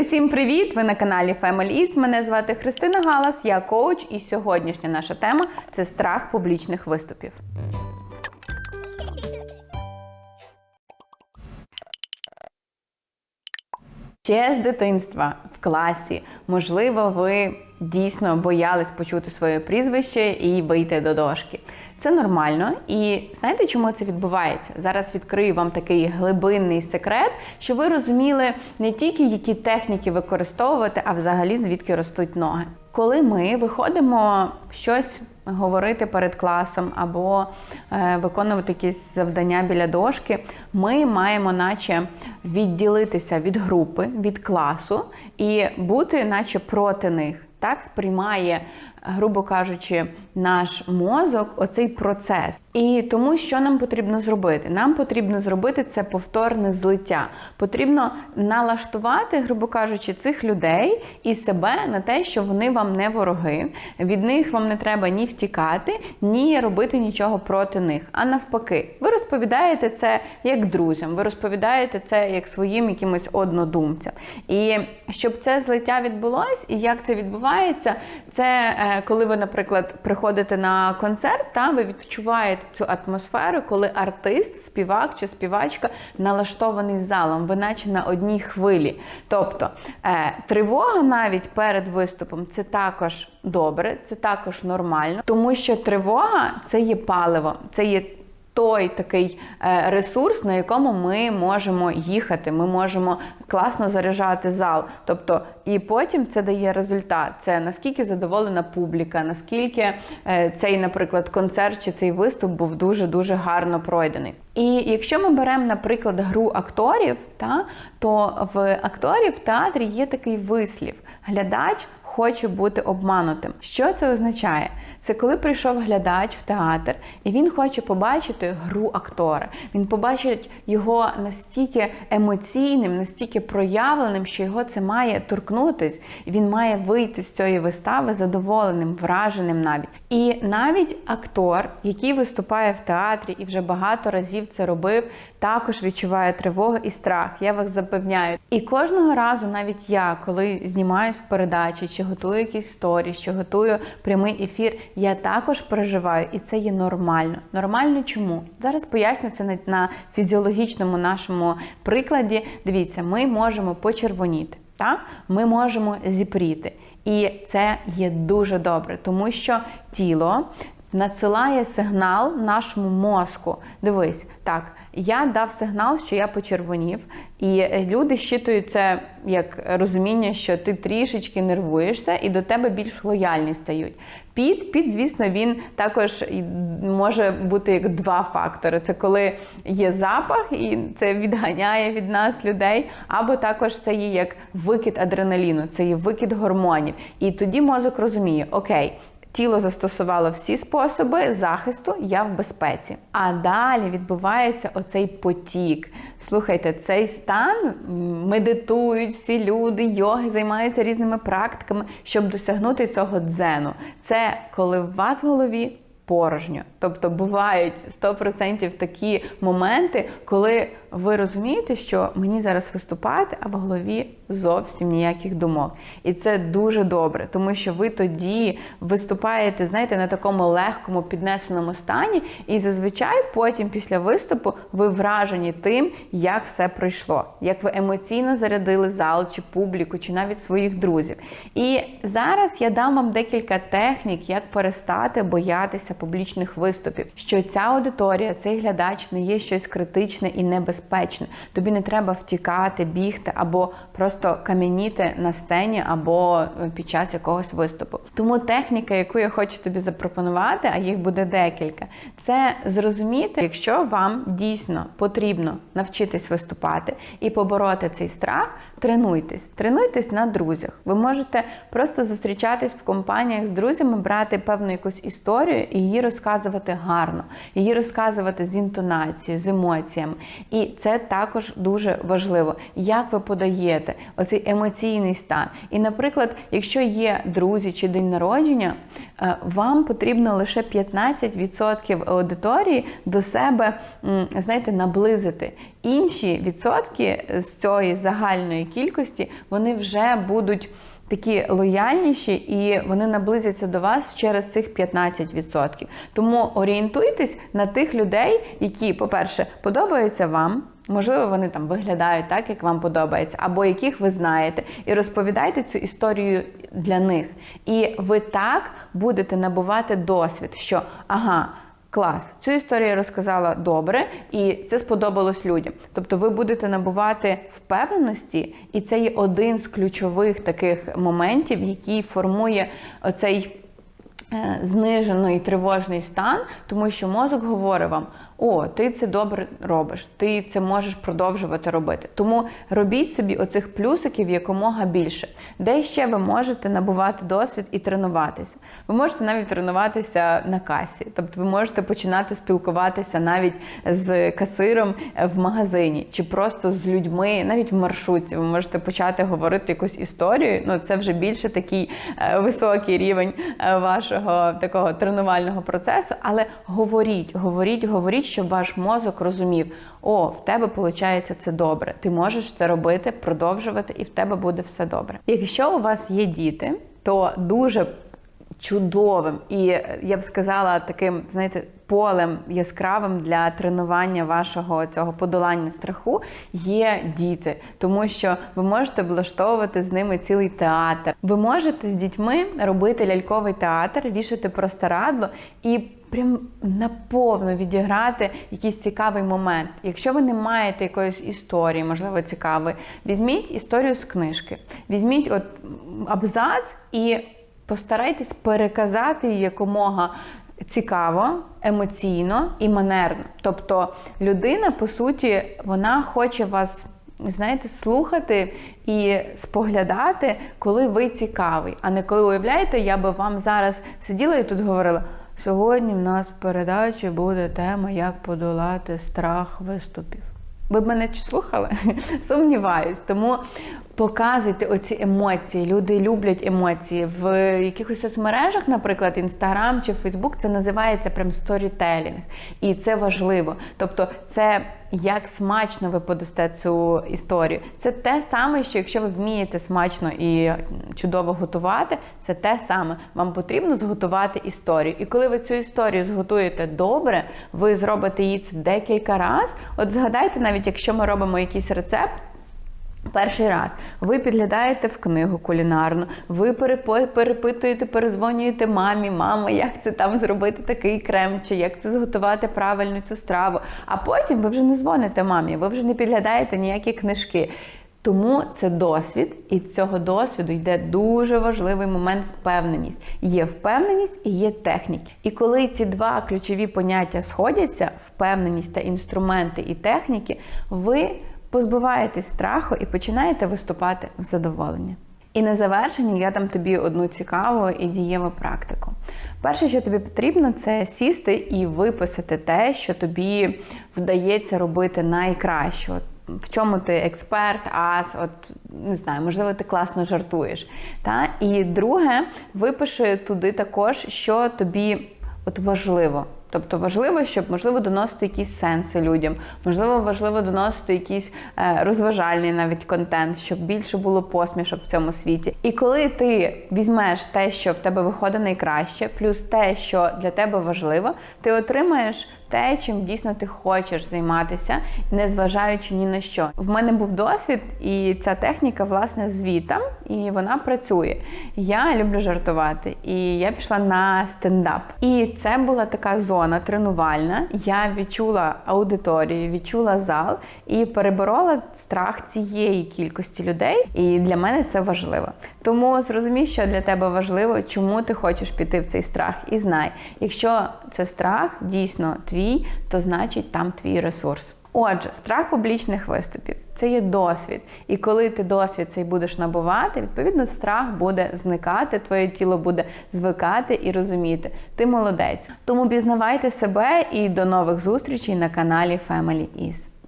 Усім привіт! Ви на каналі Family Мене звати Христина Галас, я коуч, і сьогоднішня наша тема це страх публічних виступів. Ще з дитинства в класі, можливо, ви дійсно боялись почути своє прізвище і вийти до дошки. Це нормально, і знаєте, чому це відбувається? Зараз відкрию вам такий глибинний секрет, що ви розуміли не тільки які техніки використовувати, а взагалі звідки ростуть ноги. Коли ми виходимо щось говорити перед класом або е, виконувати якісь завдання біля дошки, ми маємо, наче, відділитися від групи, від класу і бути, наче проти них. Так сприймає, грубо кажучи, наш мозок оцей процес. І тому, що нам потрібно зробити? Нам потрібно зробити це повторне злиття. Потрібно налаштувати, грубо кажучи, цих людей і себе на те, що вони вам не вороги. Від них вам не треба ні втікати, ні робити нічого проти них. А навпаки, ви розповідаєте це як друзям, ви розповідаєте це як своїм якимось однодумцям. І щоб це злиття відбулось, і як це відбувається, це е, коли ви, наприклад, приходите на концерт, та ви відчуваєте цю атмосферу, коли артист, співак чи співачка налаштований залом, ви наче на одній хвилі. Тобто е, тривога навіть перед виступом це також добре, це також нормально, тому що тривога це є паливо, це є той такий е, ресурс, на якому ми можемо їхати, ми можемо класно заряджати зал. Тобто, і потім це дає результат. Це наскільки задоволена публіка, наскільки е, цей, наприклад, концерт чи цей виступ був дуже дуже гарно пройдений. І якщо ми беремо, наприклад, гру акторів, та то в акторів в театрі є такий вислів: глядач хоче бути обманутим. Що це означає? Це коли прийшов глядач в театр, і він хоче побачити гру актора. Він побачить його настільки емоційним, настільки проявленим, що його це має торкнутись, і він має вийти з цієї вистави задоволеним, враженим навіть. І навіть актор, який виступає в театрі і вже багато разів це робив, також відчуває тривогу і страх. Я вас запевняю. І кожного разу, навіть я, коли знімаюсь в передачі, чи готую якісь сторіс, чи готую прямий ефір, я також переживаю, і це є нормально. Нормально чому? Зараз поясню це на фізіологічному нашому прикладі. Дивіться, ми можемо почервоніти, так? ми можемо зіпріти. І це є дуже добре, тому що тіло надсилає сигнал нашому мозку. Дивись, так, я дав сигнал, що я почервонів, і люди щитують це як розуміння, що ти трішечки нервуєшся, і до тебе більш лояльні стають. Під, під, звісно, він також може бути як два фактори: це коли є запах, і це відганяє від нас людей, або також це є як викид адреналіну, це є викид гормонів. І тоді мозок розуміє, окей. Тіло застосувало всі способи захисту, я в безпеці. А далі відбувається оцей потік. Слухайте, цей стан медитують всі люди, йоги займаються різними практиками, щоб досягнути цього дзену. Це коли в вас в голові порожньо. Тобто бувають 100% такі моменти, коли ви розумієте, що мені зараз виступати, а в голові зовсім ніяких думок. І це дуже добре, тому що ви тоді виступаєте, знаєте, на такому легкому піднесеному стані, і зазвичай потім, після виступу, ви вражені тим, як все пройшло, як ви емоційно зарядили зал чи публіку, чи навіть своїх друзів. І зараз я дам вам декілька технік, як перестати боятися публічних виступів, що ця аудиторія, цей глядач не є щось критичне і небезпечне. Тобі не треба втікати, бігти або просто кам'яніти на сцені або е, під час якогось виступу. Тому техніка, яку я хочу тобі запропонувати, а їх буде декілька, це зрозуміти, якщо вам дійсно потрібно навчитись виступати і побороти цей страх, тренуйтесь. Тренуйтесь на друзях. Ви можете просто зустрічатись в компаніях з друзями, брати певну якусь історію і її розказувати гарно, її розказувати з інтонацією, з емоціями. І це також дуже важливо, як ви подаєте оцей емоційний стан. І, наприклад, якщо є друзі чи день народження, е, вам потрібно лише 15% аудиторії до себе, знаєте, наблизити. Інші відсотки з цієї загальної кількості вони вже будуть такі лояльніші і вони наблизяться до вас через цих 15%. Тому орієнтуйтесь на тих людей, які, по-перше, подобаються вам. Можливо, вони там виглядають так, як вам подобається, або яких ви знаєте, і розповідайте цю історію для них. І ви так будете набувати досвід, що ага. Клас, цю історію я розказала добре, і це сподобалось людям. Тобто, ви будете набувати впевненості, і це є один з ключових таких моментів, який формує оцей е, знижений тривожний стан, тому що мозок говорить вам: о, ти це добре робиш, ти це можеш продовжувати робити. Тому робіть собі оцих плюсиків якомога більше. Де ще ви можете набувати досвід і тренуватися? Ви можете навіть тренуватися на касі, тобто ви можете починати спілкуватися навіть з касиром в магазині, чи просто з людьми, навіть в маршрутці. Ви можете почати говорити якусь історію. Ну це вже більше такий е, високий рівень е, вашого такого тренувального процесу. Але говоріть, говоріть, говоріть щоб ваш мозок розумів, о, в тебе виходить це добре. Ти можеш це робити, продовжувати, і в тебе буде все добре. Якщо у вас є діти, то дуже чудовим і я б сказала таким, знаєте, полем яскравим для тренування вашого цього подолання страху є діти, тому що ви можете влаштовувати з ними цілий театр. Ви можете з дітьми робити ляльковий театр, вішати простирадло і прям наповно відіграти якийсь цікавий момент. Якщо ви не маєте якоїсь історії, можливо, цікавої, візьміть історію з книжки, візьміть от абзац і постарайтесь переказати її якомога. Цікаво, емоційно і манерно. Тобто людина, по суті, вона хоче вас, знаєте, слухати і споглядати, коли ви цікавий, а не коли уявляєте, я би вам зараз сиділа і тут говорила. Сьогодні в нас в передачі буде тема, як подолати страх виступів. Ви мене слухали? Сумніваюсь. Тому показуйте оці емоції. Люди люблять емоції. В якихось соцмережах, наприклад, Інстаграм чи Фейсбук, це називається прям сторітелінг. І це важливо. Тобто, це як смачно ви подасте цю історію. Це те саме, що якщо ви вмієте смачно і чудово готувати, це те саме. Вам потрібно зготувати історію. І коли ви цю історію зготуєте добре, ви зробите її це декілька разів. От згадайте, навіть якщо ми робимо якийсь рецепт. Перший раз ви підглядаєте в книгу кулінарну, ви перепитуєте, перезвонюєте мамі, мама, як це там зробити такий крем, чи як це зготувати правильно цю страву. А потім ви вже не дзвоните мамі, ви вже не підглядаєте ніякі книжки. Тому це досвід, і з цього досвіду йде дуже важливий момент впевненість. Є впевненість і є техніки. І коли ці два ключові поняття сходяться впевненість та інструменти і техніки, ви позбуваєтесь страху і починаєте виступати в задоволення. І на завершення я дам тобі одну цікаву і дієву практику. Перше, що тобі потрібно, це сісти і виписати те, що тобі вдається робити найкраще. В чому ти експерт, ас, от не знаю, можливо, ти класно жартуєш. Та? І друге, випиши туди також, що тобі от важливо. Тобто важливо, щоб можливо доносити якісь сенси людям, можливо, важливо доносити якийсь е, розважальний навіть контент, щоб більше було посмішок в цьому світі. І коли ти візьмеш те, що в тебе виходить найкраще, плюс те, що для тебе важливо, ти отримаєш те, чим дійсно ти хочеш займатися, не зважаючи ні на що. В мене був досвід, і ця техніка, власне, звітом, і вона працює. Я люблю жартувати, і я пішла на стендап. І це була така зона тренувальна. Я відчула аудиторію, відчула зал і переборола страх цієї кількості людей. І для мене це важливо. Тому зрозумій, що для тебе важливо, чому ти хочеш піти в цей страх, і знай, якщо це страх дійсно твій, то значить там твій ресурс. Отже, страх публічних виступів це є досвід. І коли ти досвід цей будеш набувати, відповідно, страх буде зникати, твоє тіло буде звикати і розуміти. Ти молодець. Тому пізнавайте себе і до нових зустрічей на каналі Family Is.